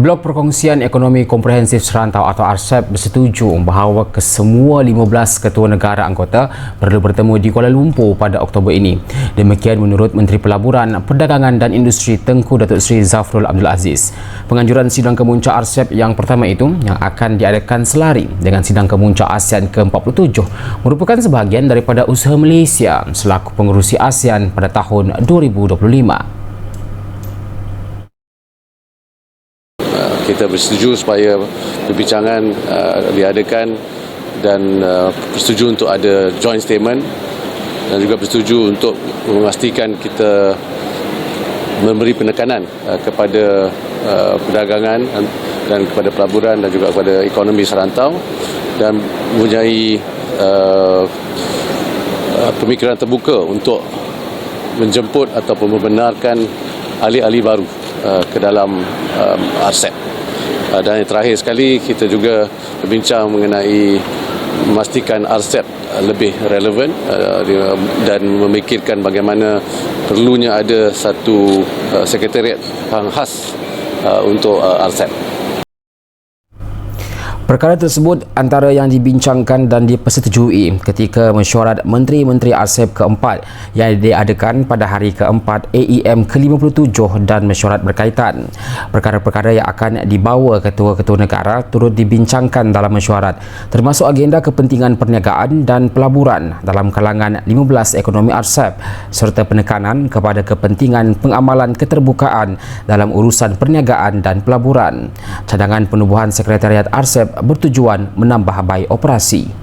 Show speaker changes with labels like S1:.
S1: Blok Perkongsian Ekonomi Komprehensif Serantau atau RCEP bersetuju bahawa kesemua 15 ketua negara anggota perlu bertemu di Kuala Lumpur pada Oktober ini. Demikian menurut Menteri Pelaburan, Perdagangan dan Industri Tengku Datuk Seri Zafrul Abdul Aziz. Penganjuran sidang kemuncak RCEP yang pertama itu yang akan diadakan selari dengan sidang kemuncak ASEAN ke-47 merupakan sebahagian daripada usaha Malaysia selaku pengurusi ASEAN pada tahun 2025.
S2: Kita bersetuju supaya perbincangan uh, diadakan dan uh, bersetuju untuk ada joint statement dan juga bersetuju untuk memastikan kita memberi penekanan uh, kepada uh, perdagangan dan kepada pelaburan dan juga kepada ekonomi serantau dan mempunyai uh, uh, pemikiran terbuka untuk menjemput ataupun membenarkan ahli-ahli baru uh, ke dalam um, RCEP. Uh, dan yang terakhir sekali kita juga berbincang mengenai memastikan RCEP lebih relevan uh, dan memikirkan bagaimana perlunya ada satu sekretariat yang khas untuk RCEP.
S1: Perkara tersebut antara yang dibincangkan dan dipersetujui ketika mesyuarat Menteri-Menteri ASEP keempat yang diadakan pada hari keempat AEM ke-57 dan mesyuarat berkaitan. Perkara-perkara yang akan dibawa ketua-ketua negara turut dibincangkan dalam mesyuarat termasuk agenda kepentingan perniagaan dan pelaburan dalam kalangan 15 ekonomi ASEP serta penekanan kepada kepentingan pengamalan keterbukaan dalam urusan perniagaan dan pelaburan. Cadangan penubuhan Sekretariat ASEP bertujuan menambah baik operasi.